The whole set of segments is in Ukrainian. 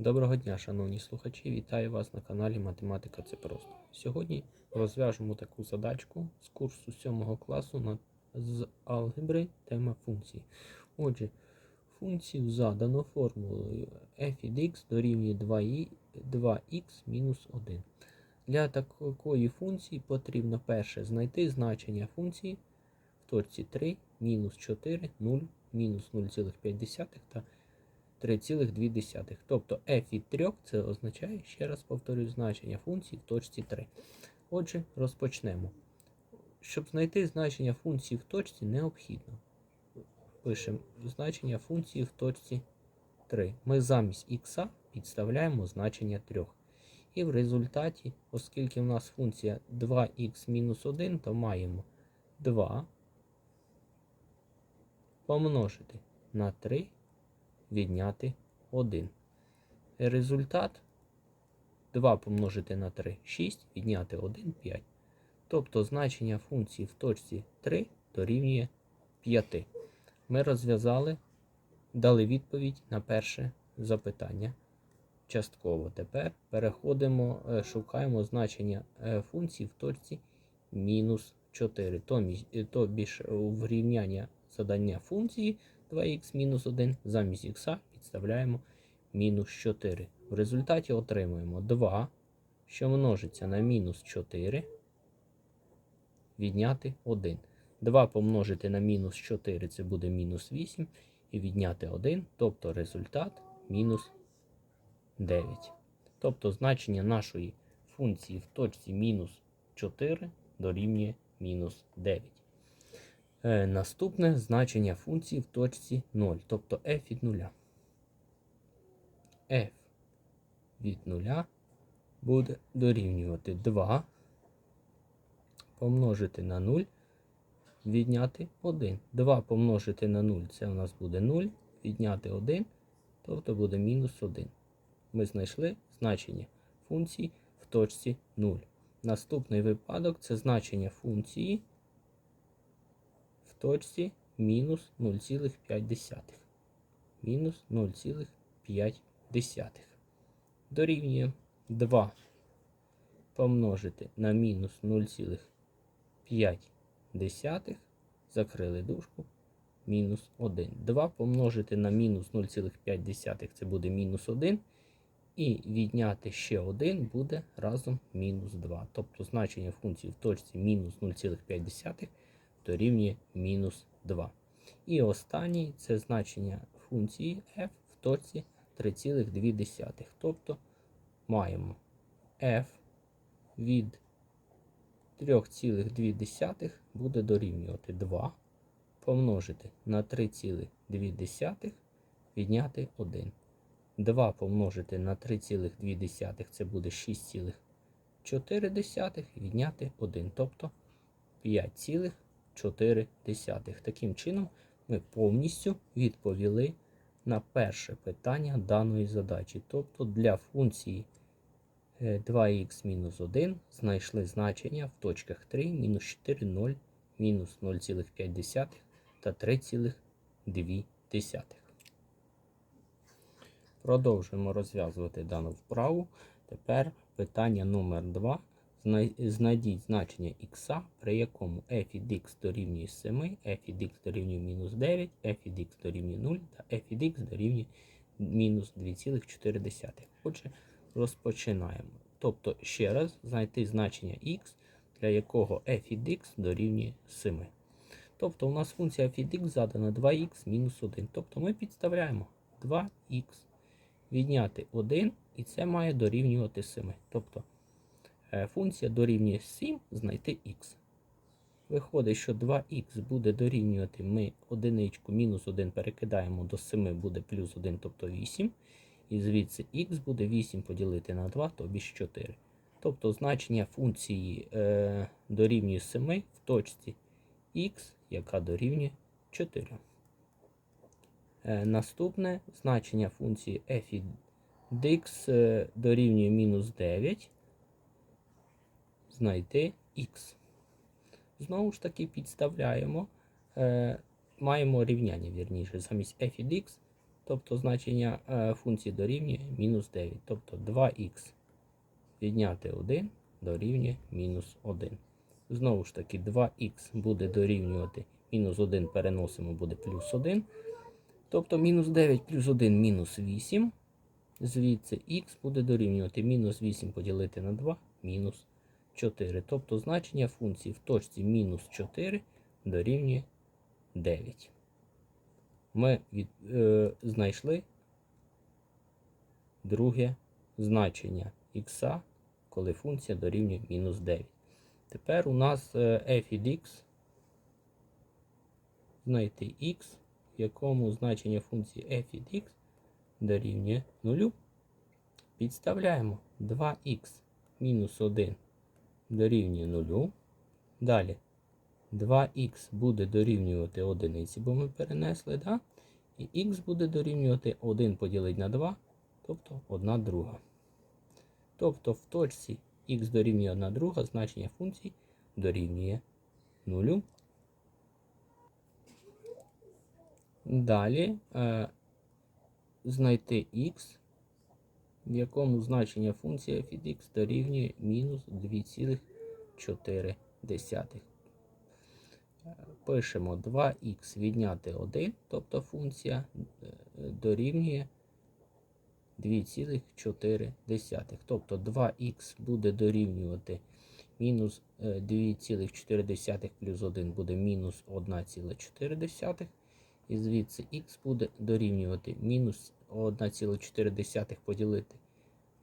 Доброго дня, шановні слухачі! Вітаю вас на каналі Математика Це Просто. Сьогодні розв'яжемо таку задачку з курсу 7 класу на, з алгебри тема функції. Отже, функцію задано формулою f від x дорівнює 2i 2x мінус 1. Для такої функції потрібно перше знайти значення функції в точці 3, мінус 4, 0, мінус 0,5 та 3,2. Тобто f від 3 це означає, ще раз повторюю, значення функції в точці 3. Отже, розпочнемо. Щоб знайти значення функції в точці, необхідно. Пишемо значення функції в точці 3. Ми замість х підставляємо значення 3. І в результаті, оскільки в нас функція 2х-1, то маємо 2 помножити на 3 відняти 1. Результат 2 помножити на 3 6, відняти 1 5. Тобто значення функції в точці 3 дорівнює 5. Ми розв'язали, дали відповідь на перше запитання. Частково. Тепер переходимо, е, шукаємо значення е, функції в точці мінус 4. Тобі ж в рівняння задання функції 2х мінус 1 замість х підставляємо мінус 4. В результаті отримуємо 2, що множиться на мінус 4, відняти 1. 2 помножити на мінус 4 це буде мінус 8. І відняти 1, тобто результат мінус 9. Тобто значення нашої функції в точці мінус 4 дорівнює мінус 9. Е, наступне значення функції в точці 0, тобто f від 0. f від 0 буде дорівнювати 2 помножити на 0, відняти 1. 2 помножити на 0 це у нас буде 0, відняти 1, тобто буде мінус 1. Ми знайшли значення функції в точці 0. Наступний випадок це значення функції точці мінус 0,5. Мінус 0,5. Дорівнює 2 помножити на мінус 0,5. Закрили дужку. Мінус 1. 2 помножити на мінус 0,5 це буде мінус 1. І відняти ще 1 буде разом мінус 2. Тобто значення функції в точці мінус 0,5 дорівнює мінус 2. І останній це значення функції f в точці 3,2. Тобто маємо f від 3,2 буде дорівнювати 2 помножити на 3,2 відняти 1. 2 помножити на 3,2 це буде 6,4 відняти 1, тобто 5,4. 4. Таким чином, ми повністю відповіли на перше питання даної задачі. Тобто для функції 2х-1 знайшли значення в точках 3, мінус 4, 0, мінус 0,5 та 3,2. Продовжуємо розв'язувати дану вправу. Тепер питання номер 2 Знайдіть значення х, при якому f від x дорівнює 7, f від x дорівнює мінус 9, f від x дорівнює 0 та f від x дорівнює мінус 2,4. Отже, розпочинаємо. Тобто, ще раз знайти значення x, для якого f від x дорівнює 7. Тобто, у нас функція f від x задана 2х мінус 1. Тобто ми підставляємо 2х відняти 1, і це має дорівнювати 7. Тобто, функція дорівнює 7 знайти х. Виходить, що 2х буде дорівнювати ми одиничку мінус 1 перекидаємо до 7 буде плюс 1, тобто 8. І звідси х буде 8 поділити на 2, тобі 4. Тобто значення функції е, дорівнює 7 в точці х, яка дорівнює 4. Е, наступне значення функції f від x е, дорівнює мінус 9 знайти х. Знову ж таки, підставляємо, е, маємо рівняння, вірніше, замість f від x тобто значення е, функції дорівнює мінус 9. Тобто 2х відняти 1 дорівнює мінус 1. Знову ж таки, 2х буде дорівнювати мінус 1 переносимо, буде плюс 1. Тобто мінус 9 плюс 1 мінус 8. Звідси х буде дорівнювати мінус 8 поділити на 2 мінус 4. Тобто значення функції в точці мінус 4 дорівнює 9. Ми від, е, знайшли друге значення х, коли функція дорівнює мінус 9. Тепер у нас е, f від x знайти x, в якому значення функції f від x дорівнює 0. Підставляємо 2х мінус 1 дорівнює 0. Далі 2х буде дорівнювати 1, бо ми перенесли, да? і х буде дорівнювати 1 поділити на 2, тобто 1 друга. Тобто в точці х дорівнює 1 друга, значення функції дорівнює 0. Далі е, знайти х, в якому значення функції f від x дорівнює мінус 2,4. Е, Пишемо 2х відняти 1, тобто функція е, дорівнює 2,4. Тобто 2х буде дорівнювати мінус е, 2,4 плюс 1 буде мінус 1,4. І звідси х буде дорівнювати мінус 1,4 поділити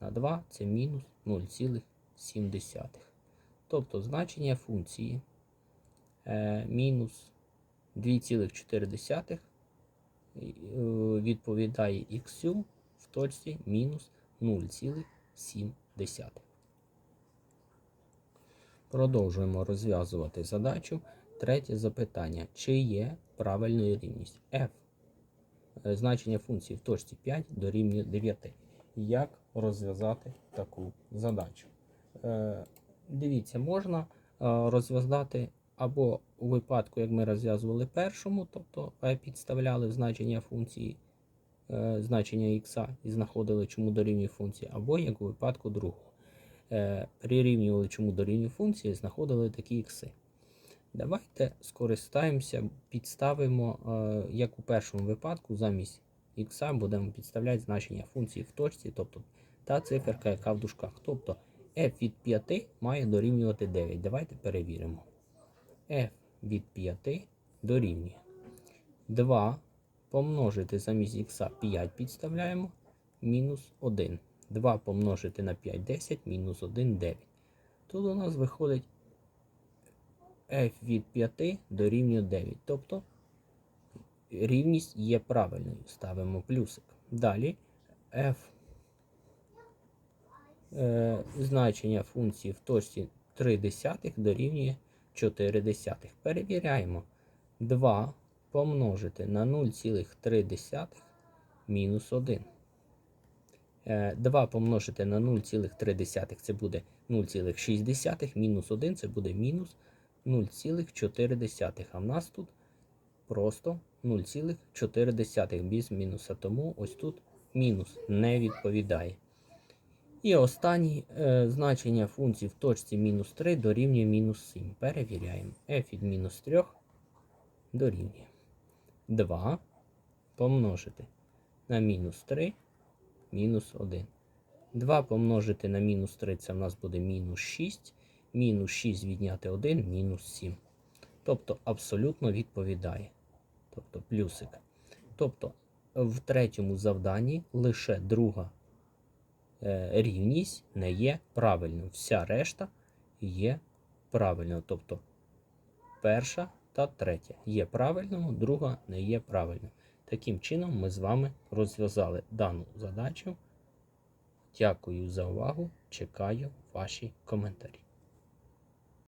на 2 це мінус 0,7. Тобто значення функції е, мінус 2,4 е, відповідає х в точці мінус 0,7. Продовжуємо розв'язувати задачу. Третє запитання. Чи є правильною рівність f? Е, Значення функції в точці 5 дорівнює 9. Як розв'язати таку задачу? Е, Дивіться, можна е, розв'язати або у випадку, як ми розв'язували першому, тобто підставляли значення функції, значення х і знаходили, чому дорівнює функції, або як у випадку другого. Прирівнювали, чому дорівнює функції, знаходили такі ікси. Давайте скористаємося, підставимо, е, як у першому випадку, замість х будемо підставляти значення функції в точці, тобто та циферка, яка в дужках. Тобто f від 5 має дорівнювати 9. Давайте перевіримо. f від 5 дорівнює 2 помножити замість х 5 підставляємо мінус 1. 2 помножити на 5 10, мінус 1 9. Тут у нас виходить f від 5 дорівнює 9. Тобто рівність є правильною. Ставимо плюсик. Далі f е, значення функції в точці 3 десятих дорівнює 4 десятих. Перевіряємо. 2 помножити на 0,3 мінус 1. 2 Е, помножити на 0,3 це буде 0,6, мінус 1 це буде мінус 0,4. А в нас тут просто 0,4 без мінуса. Тому ось тут мінус не відповідає. І останнє е, значення функції в точці мінус 3 дорівнює мінус 7. Перевіряємо. f від мінус 3 дорівнює 2 помножити на мінус 3 мінус 1. 2 помножити на мінус 3 це в нас буде мінус 6. Мінус 6 відняти 1, мінус 7. Тобто абсолютно відповідає. Тобто плюсик. Тобто в третьому завданні лише друга е, рівність не є правильною. Вся решта є правильною. Тобто перша та третя є правильною, друга не є правильною. Таким чином, ми з вами розв'язали дану задачу. Дякую за увагу. Чекаю ваші коментарі.